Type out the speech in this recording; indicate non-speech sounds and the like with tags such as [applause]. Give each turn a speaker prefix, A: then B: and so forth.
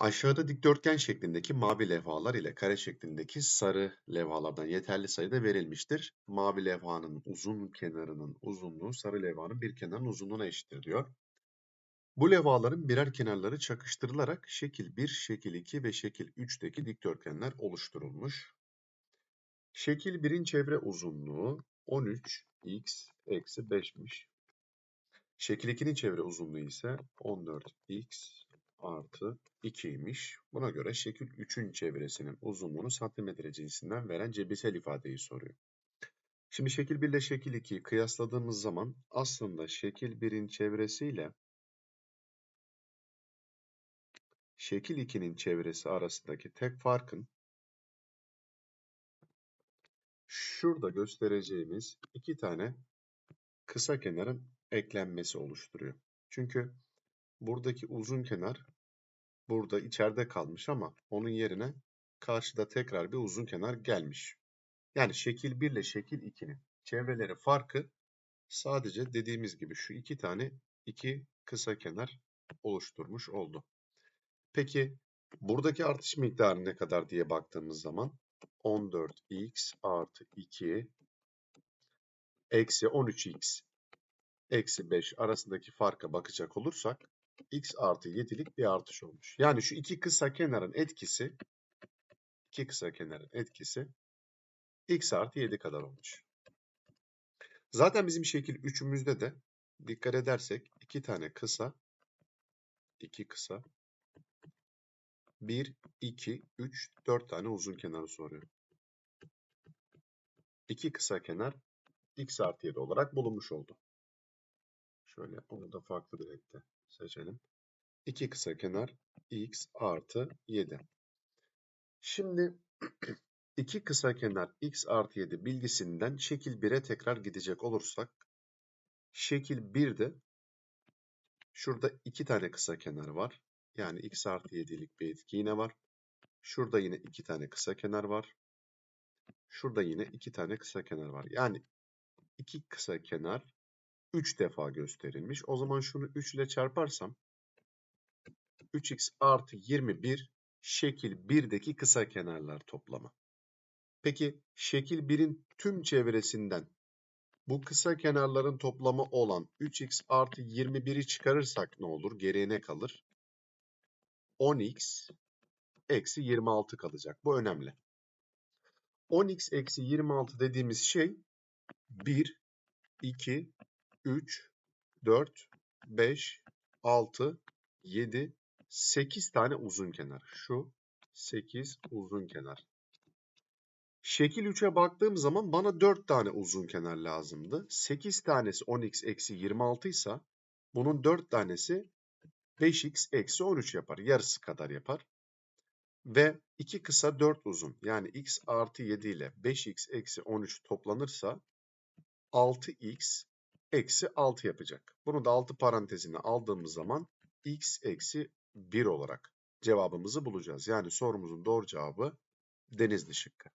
A: Aşağıda dikdörtgen şeklindeki mavi levhalar ile kare şeklindeki sarı levhalardan yeterli sayıda verilmiştir. Mavi levhanın uzun kenarının uzunluğu sarı levhanın bir kenarının uzunluğuna eşittir diyor. Bu levhaların birer kenarları çakıştırılarak şekil 1, şekil 2 ve şekil 3'teki dikdörtgenler oluşturulmuş. Şekil 1'in çevre uzunluğu 13x eksi 5'miş. Şekil 2'nin çevre uzunluğu ise 14x artı 2'ymiş. Buna göre şekil 3'ün çevresinin uzunluğunu santimetre cinsinden veren cebirsel ifadeyi soruyor. Şimdi şekil 1 ile şekil 2'yi kıyasladığımız zaman aslında şekil 1'in çevresiyle şekil 2'nin çevresi arasındaki tek farkın şurada göstereceğimiz iki tane kısa kenarın eklenmesi oluşturuyor. Çünkü buradaki uzun kenar burada içeride kalmış ama onun yerine karşıda tekrar bir uzun kenar gelmiş. Yani şekil 1 ile şekil 2'nin çevreleri farkı sadece dediğimiz gibi şu iki tane iki kısa kenar oluşturmuş oldu. Peki buradaki artış miktarı ne kadar diye baktığımız zaman 14x artı 2 eksi 13x eksi 5 arasındaki farka bakacak olursak x artı 7'lik bir artış olmuş. Yani şu iki kısa kenarın etkisi iki kısa kenarın etkisi x artı 7 kadar olmuş. Zaten bizim şekil 3'ümüzde de dikkat edersek iki tane kısa iki kısa 1, 2, 3, 4 tane uzun kenarı soruyor. İki kısa kenar x artı 7 olarak bulunmuş oldu. Şöyle onu da farklı bir renkte seçelim. İki kısa kenar x artı 7. Şimdi [clears throat] iki kısa kenar x artı 7 bilgisinden şekil 1'e tekrar gidecek olursak şekil 1'de şurada iki tane kısa kenar var. Yani x artı 7'lik bir etki yine var. Şurada yine iki tane kısa kenar var. Şurada yine iki tane kısa kenar var. Yani iki kısa kenar 3 defa gösterilmiş. O zaman şunu 3 ile çarparsam 3x artı 21 şekil 1'deki kısa kenarlar toplamı. Peki şekil 1'in tüm çevresinden bu kısa kenarların toplamı olan 3x artı 21'i çıkarırsak ne olur? Geriye ne kalır? 10x eksi 26 kalacak. Bu önemli. 10x eksi 26 dediğimiz şey 1, 2, 3, 4, 5, 6, 7, 8 tane uzun kenar. Şu 8 uzun kenar. Şekil 3'e baktığım zaman bana 4 tane uzun kenar lazımdı. 8 tanesi 10x eksi 26 ise bunun 4 tanesi 5x eksi 13 yapar. Yarısı kadar yapar. Ve 2 kısa 4 uzun yani x artı 7 ile 5x eksi 13 toplanırsa 6x eksi 6 yapacak. Bunu da 6 parantezine aldığımız zaman x eksi 1 olarak cevabımızı bulacağız. Yani sorumuzun doğru cevabı Denizli şıkkı.